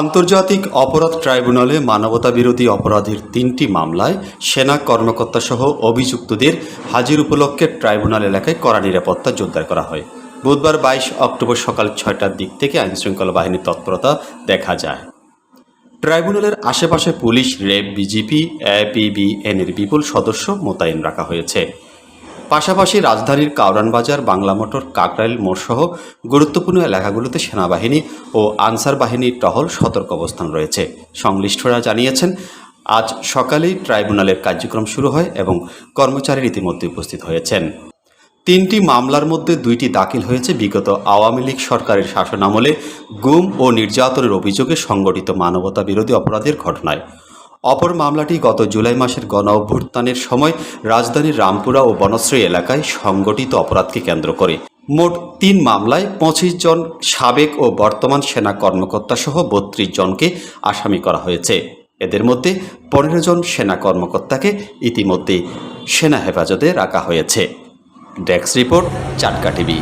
আন্তর্জাতিক অপরাধ ট্রাইব্যুনালে মানবতা বিরোধী অপরাধের তিনটি মামলায় সেনা কর্মকর্তা সহ অভিযুক্তদের হাজির উপলক্ষে ট্রাইব্যুনাল এলাকায় কড়া নিরাপত্তা জোরদার করা হয়। বুধবার বাইশ অক্টোবর সকাল ছয়টার দিক থেকে আইনশৃঙ্খলা বাহিনীর তৎপরতা দেখা যায়। ট্রাইব্যুনালের আশেপাশে পুলিশ র্যাব বিজিপি এপিবিএন এর বিপুল সদস্য মোতায়েন রাখা হয়েছে। পাশাপাশি রাজধানীর কাউরান বাজার, বাংলা মোটর, কাকরাইল মোড়সহ গুরুত্বপূর্ণ এলাকাগুলোতে সেনাবাহিনী ও আনসার বাহিনীর টহল সতর্ক অবস্থান রয়েছে। সংশ্লিষ্টরা জানিয়েছেন, আজ সকালেই ট্রাইব্যুনালের কার্যক্রম শুরু হয় এবং কর্মচারী ইতিমধ্যে উপস্থিত হয়েছেন। তিনটি মামলার মধ্যে দুইটি দাখিল হয়েছে। বিগত আওয়ামী লীগ সরকারের শাসনামলে গুম ও নির্যাতনের অভিযোগে সংগঠিত মানবতা বিরোধী অপরাধের ঘটনায়। অপর মামলাটি গত জুলাই মাসের গণ অভ্যুত্থানের সময় রাজধানীর রামপুরা ও বনশ্রী এলাকায় সংগঠিত অপরাধকে কেন্দ্র করে। মোট তিন মামলায় পঁচিশ জন সাবেক ও বর্তমান সেনা কর্মকর্তা সহ বত্রিশ জনকে আসামি করা হয়েছে। এদের মধ্যে পনেরো জন সেনা কর্মকর্তাকে ইতিমধ্যে সেনা হেফাজতে রাখা হয়েছে। Desk report, Chatka TV.